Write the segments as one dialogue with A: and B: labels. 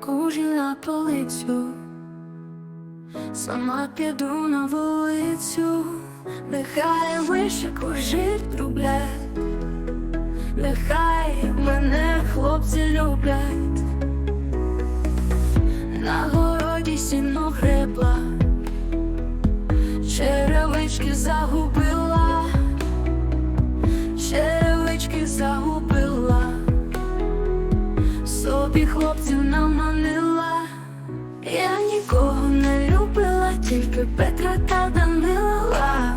A: кужі на полицю, сама піду на вулицю, нехай вище кожить рублять, нехай мене хлопці люблять, на городі сіно гребла, черевички загубила, черевички загубила собі хлопців наманила, я нікого не любила, тільки Петра та Данила.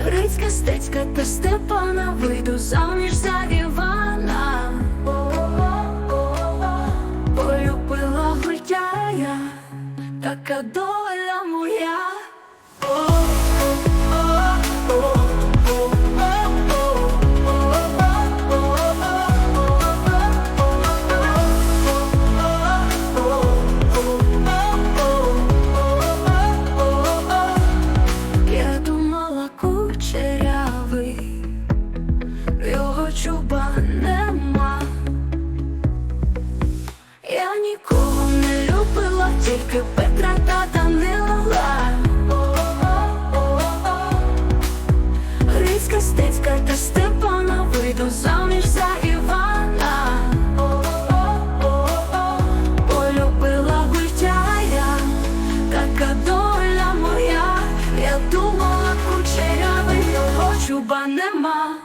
A: Грицька, стецька та Степана вийду заміж за Івана. Полюбила гультяя, така доля моя. Я нікого не любила, тільки Петра та Данила. Грицька, стецька та Степана вийду заміж за Івана. Полюбила гультяя, така доля моя. Я думала, кучерявий, його чуба нема.